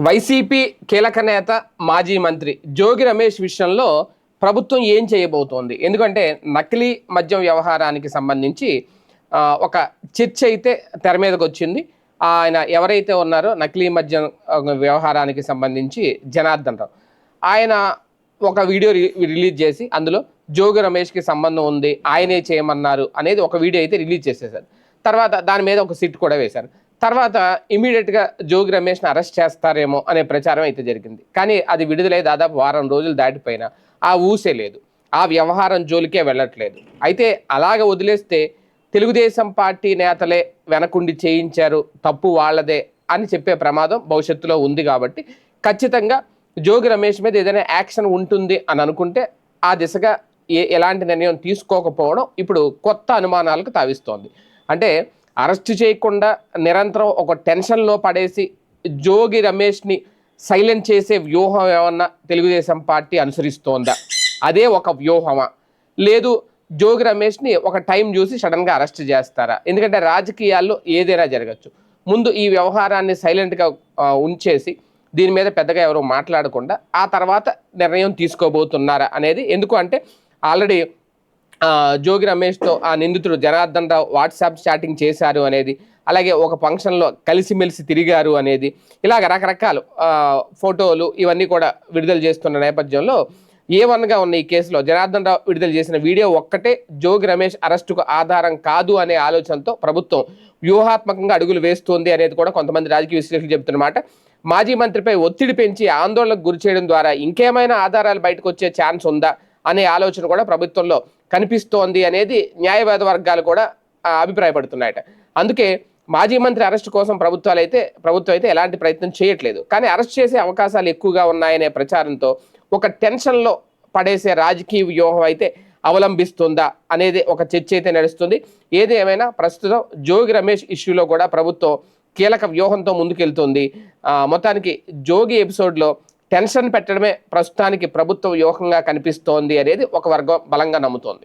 YCP కీలక నేత మాజీ మంత్రి జోగి రమేష్ విషయంలో ప్రభుత్వం ఏం చేయబోతోంది? ఎందుకంటే నకిలీ మద్యం వ్యవహారానికి సంబంధించి ఒక చర్చ అయితే తెర మీదకి వచ్చింది. ఆయన ఎవరైతే ఉన్నారో నకిలీ మద్యం వ్యవహారానికి సంబంధించి జనార్దన్ రావు. ఆయన ఒక వీడియో రి- రిలీజ్ చేసి అందులో జోగి రమేష్కి సంబంధం ఉంది ఆయనే చేయమన్నారు అనేది ఒక వీడియో అయితే రిలీజ్ చేసేసారు తర్వాత దాని మీద ఒక సిట్ కూడా వేశారు. తర్వాత ఇమీడియట్గా జోగి రమేష్ని అరెస్ట్ చేస్తారేమో అనే ప్రచారం అయితే జరిగింది. కానీ అది విడుదలై దాదాపు వారం రోజులు దాటిపోయినా ఆ ఊసే లేదు. ఆ వ్యవహారం జోలికే వెళ్ళట్లేదు. అయితే అలాగ వదిలేస్తే తెలుగుదేశం పార్టీ నేతలే వెనకుండి చేయించారు తప్పు వాళ్ళదే అని చెప్పే ప్రమాదం భవిష్యత్తులో ఉంది కాబట్టి ఖచ్చితంగా జోగి రమేష్ మీద ఏదైనా యాక్షన్ ఉంటుంది అని అనుకుంటే ఆ దిశగా ఏ ఎలాంటి నిర్ణయం తీసుకోకపోవడం ఇప్పుడు కొత్త అనుమానాలకు తావిస్తోంది. అంటే అరెస్ట్ చేయకుండా నిరంతరం ఒక టెన్షన్లో పడేసి జోగి రమేష్ని సైలెంట్ చేసే వ్యూహం ఏమన్నా తెలుగుదేశం పార్టీ అనుసరిస్తోందా? అదే ఒక వ్యూహమా? లేదు జోగి రమేష్ని ఒక టైం చూసి సడన్గా అరెస్ట్ చేస్తారా? ఎందుకంటే రాజకీయాల్లో ఏదైనా జరగచ్చు. ముందు ఈ వ్యవహారాన్ని సైలెంట్గా ఉంచేసి దీని మీద పెద్దగా ఎవరు మాట్లాడకుండా ఆ తర్వాత నిర్ణయం తీసుకోబోతున్నారా అనేది ఎందుకు అంటే ఆల్రెడీ జోగి రమేష్తో ఆ నిందితుడు జనార్దన్ రావు వాట్సాప్ చాటింగ్ చేశారు అనేది అలాగే ఒక ఫంక్షన్లో కలిసిమెలిసి తిరిగారు అనేది ఇలాగ రకరకాలు ఫోటోలు ఇవన్నీ కూడా విడుదల చేస్తున్న నేపథ్యంలో ఏ వన్గా ఉన్న ఈ కేసులో జనార్దన్ రావు విడుదల చేసిన వీడియో ఒక్కటే జోగి రమేష్ అరెస్టుకు ఆధారం కాదు అనే ఆలోచనతో ప్రభుత్వం వ్యూహాత్మకంగా అడుగులు వేస్తోంది అనేది కూడా కొంతమంది రాజకీయ విశ్లేషకులు చెబుతున్నమాట. మాజీ మంత్రిపై ఒత్తిడి పెంచి ఆందోళనకు గురి చేయడం ద్వారా ఇంకేమైనా ఆధారాలు బయటకు వచ్చే ఛాన్స్ ఉందా? అనే ఆలోచన కూడా ప్రభుత్వంలో కనిపిస్తోంది అనేది న్యాయవాద వర్గాలు కూడా అభిప్రాయపడుతున్నాయట. అందుకే మాజీ మంత్రి అరెస్ట్ కోసం ప్రభుత్వాలు అయితే ప్రభుత్వం అయితే ఎలాంటి ప్రయత్నం చేయట్లేదు. కానీ అరెస్ట్ చేసే అవకాశాలు ఎక్కువగా ఉన్నాయనే ప్రచారంతో ఒక టెన్షన్లో పడేసే రాజకీయ వ్యూహం అయితే అవలంబిస్తుందా అనేది ఒక చర్చ అయితే నడుస్తుంది. ఏది ఏమైనా ప్రస్తుతం జోగి రమేష్ ఇష్యూలో కూడా ప్రభుత్వం కీలక వ్యూహంతో ముందుకెళ్తుంది. మొత్తానికి జోగి ఎపిసోడ్లో టెన్షన్ పెట్టడమే ప్రస్తుతానికి ప్రభుత్వ వ్యూహంగా కనిపిస్తోంది అనేది ఒక వర్గం బలంగా నమ్ముతోంది.